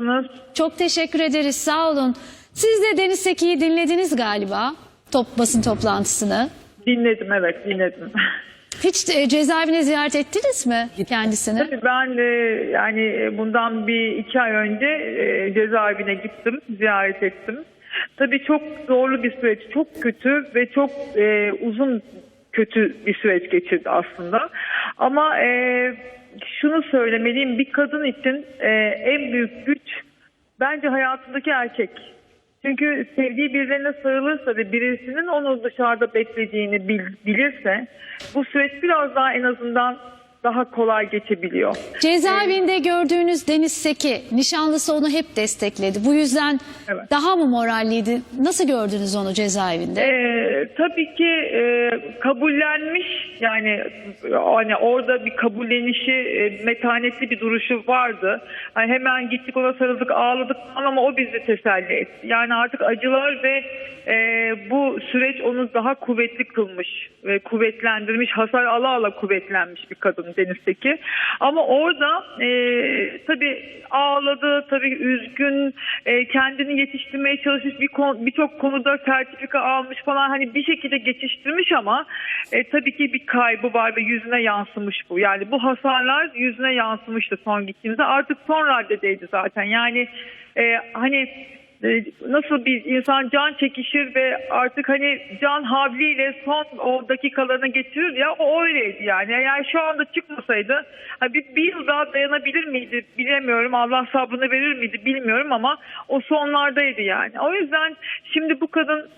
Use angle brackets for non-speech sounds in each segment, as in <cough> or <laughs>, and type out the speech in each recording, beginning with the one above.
Nasılsınız? Çok teşekkür ederiz sağ olun. Siz de Deniz Seki'yi dinlediniz galiba top basın toplantısını. Dinledim evet dinledim. <laughs> Hiç e, cezaevine ziyaret ettiniz mi kendisini? Tabii ben e, yani bundan bir iki ay önce e, cezaevine gittim, ziyaret ettim. Tabii çok zorlu bir süreç, çok kötü ve çok e, uzun kötü bir süreç geçirdi aslında. Ama e, şunu söylemeliyim, bir kadın için e, en büyük güç bence hayatındaki erkek. Çünkü sevdiği birilerine sarılırsa ve birisinin onu dışarıda beklediğini bil- bilirse bu süreç biraz daha en azından daha kolay geçebiliyor. Cezaevinde gördüğünüz Deniz Seki, nişanlısı onu hep destekledi. Bu yüzden Evet. daha mı moralliydi? Nasıl gördünüz onu cezaevinde? Ee, tabii ki e, kabullenmiş yani hani orada bir kabullenişi e, metanetli bir duruşu vardı. Hani hemen gittik ona sarıldık ağladık falan ama o bizi teselli etti. Yani artık acılar ve e, bu süreç onu daha kuvvetli kılmış ve kuvvetlendirmiş hasar ala ala kuvvetlenmiş bir kadın Deniz'teki. Ama orada e, tabii ağladı tabii üzgün e, kendini yetiştirmeye çalışmış bir kon- birçok konuda sertifika almış falan hani bir şekilde geçiştirmiş ama e, tabii ki bir kaybı var ve yüzüne yansımış bu. Yani bu hasarlar yüzüne yansımıştı son gittiğimizde. Artık son raddedeydi zaten. Yani e, hani nasıl bir insan can çekişir ve artık hani can havliyle son o dakikalarını geçirir ya o öyleydi yani. Yani şu anda çıkmasaydı bir, bir yıl daha dayanabilir miydi bilemiyorum. Allah sabrını verir miydi bilmiyorum ama o sonlardaydı yani. O yüzden şimdi bu kadın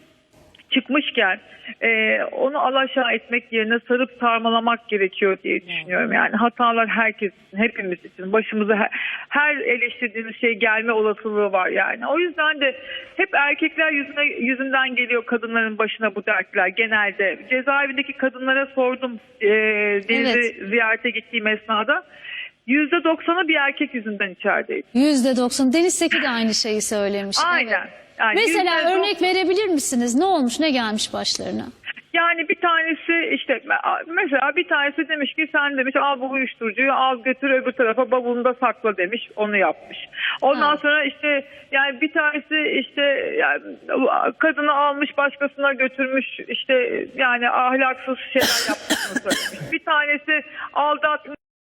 çıkmışken e, onu alaşağı etmek yerine sarıp sarmalamak gerekiyor diye düşünüyorum. Yani hatalar herkes hepimiz için başımıza her, her eleştirdiğimiz şey gelme olasılığı var yani. O yüzden de hep erkekler yüzüne, yüzünden geliyor kadınların başına bu dertler genelde. Cezaevindeki kadınlara sordum e, Deniz'i Evet. ziyarete gittiğim esnada. %90'ı bir erkek yüzünden içerideydi. Yüzde doksan. Deniz Seki de aynı şeyi söylemiş. Aynen. Evet. Yani Mesela %90 örnek verebilir misiniz? Ne olmuş, ne gelmiş başlarına? Yani bir tanesi işte mesela bir tanesi demiş ki sen demiş al bu uyuşturucuyu al götür öbür tarafa bavulunda sakla demiş onu yapmış. Ondan Ha. sonra işte yani bir tanesi işte yani kadını almış başkasına götürmüş işte yani ahlaksız şeyler yaptığını söylemiş. Bir tanesi aldatmış